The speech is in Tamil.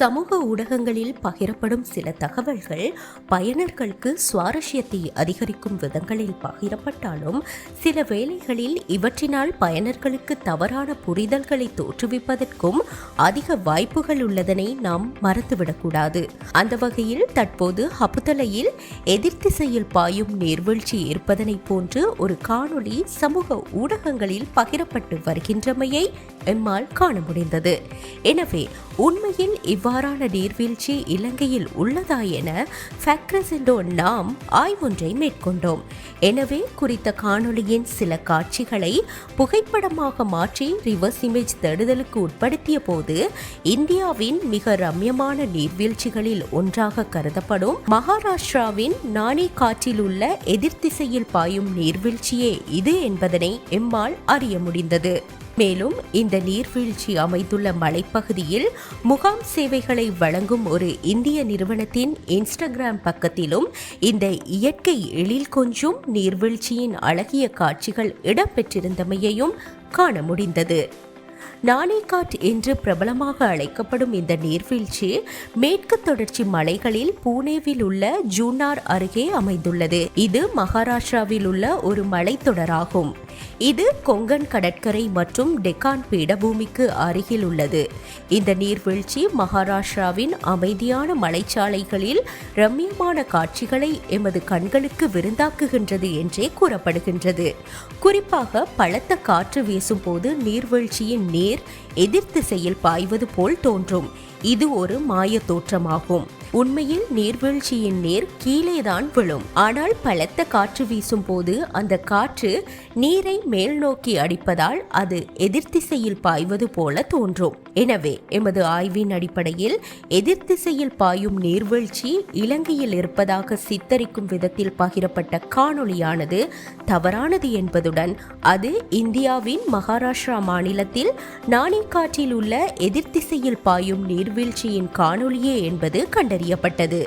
சமூக ஊடகங்களில் பகிரப்படும் சில தகவல்கள் பயனர்களுக்கு சுவாரஸ்யத்தை அதிகரிக்கும் விதங்களில் பகிரப்பட்டாலும் சில வேளைகளில் இவற்றினால் பயனர்களுக்கு தவறான புரிதல்களை தோற்றுவிப்பதற்கும் அதிக வாய்ப்புகள் உள்ளதனை நாம் மறந்துவிடக்கூடாது. அந்த வகையில் தற்போது ஹபுதலையில் எதிர்த்திசையில் பாயும் நீர்வீழ்ச்சி இருப்பதனை போன்று ஒரு காணொளி சமூக ஊடகங்களில் பகிரப்பட்டு வருகின்றமையை எம்மால் காண முடிந்தது. எனவே உண்மையில் இவ்வாறான நீர்வீழ்ச்சி இலங்கையில் உள்ளதா என ஃபேக்ரஸெண்டோ நாம் ஆய்வொன்றை மேற்கொண்டோம். எனவே குறித்த காணொளியின் சில காட்சிகளை புகைப்படமாக மாற்றி ரிவர்ஸ் இமேஜ் தேடுதலுக்கு உட்படுத்திய போது இந்தியாவின் மிக ரம்யமான நீர்வீழ்ச்சிகளில் ஒன்றாக கருதப்படும் மகாராஷ்டிராவின் நானே காற்றில் உள்ள எதிர்த்திசையில் பாயும் நீர்வீழ்ச்சியே இது என்பதனை எம்மால் அறிய முடிந்தது. மேலும் இந்த நீர்வீழ்ச்சி அமைந்துள்ள மலைப்பகுதியில் முகாம் சேவைகளை வழங்கும் ஒரு இந்திய நிறுவனத்தின் இன்ஸ்டாகிராம் பக்கத்திலும் இந்த இயற்கை எழில் கொஞ்சும் நீர்வீழ்ச்சியின் அழகிய காட்சிகள் இடம்பெற்றிருந்தமையையும் காண முடிந்தது. நானேகாட் என்று பிரபலமாக அழைக்கப்படும் இந்த நீர்வீழ்ச்சி மேற்கு தொடர்ச்சி மலைகளில் பூனேவில் உள்ள ஜூனார் அருகே அமைந்துள்ளது. இது மகாராஷ்டிராவில் உள்ள ஒரு மலைத்தொடராகும். இது கொங்கன் கடற்கரை மற்றும் டெக்கான் பீடபூமிக்கு அருகில் உள்ளது. இந்த நீர்வீழ்ச்சி மகாராஷ்டிராவின் அமைதியான மலைச்சாலைகளில் ரம்மியமான காட்சிகளை எமது கண்களுக்கு விருந்தாக்குகின்றது என்றே கூறப்படுகின்றது. குறிப்பாக பலத்த காற்று வீசும் போது நீர்வீழ்ச்சியின் நீர் எதிர் திசையில் பாய்வது போல் தோன்றும். இது ஒரு மாய தோற்றமாகும். உண்மையில் நீர்வீழ்ச்சியின் நீர் கீழேதான் விழும். ஆனால் பலத்த காற்று வீசும் போது அந்த காற்று நீரை மேல் நோக்கி அடிப்பதால் அது எதிர்த்திசையில் பாய்வது போல தோன்றும். எனவே எமது ஆய்வின் அடிப்படையில் எதிர்த்திசையில் பாயும் நீர்வீழ்ச்சி இலங்கையில் இருப்பதாக சித்தரிக்கும் விதத்தில் பகிரப்பட்ட காணொளியானது தவறானது என்பதுடன் அது இந்தியாவின் மகாராஷ்டிரா மாநிலத்தில் நாணேக்காற்றில் உள்ள எதிர்த்திசையில் பாயும் நீர்வீழ்ச்சியின் காணொளியே என்பது கண்டறியப்பட்டது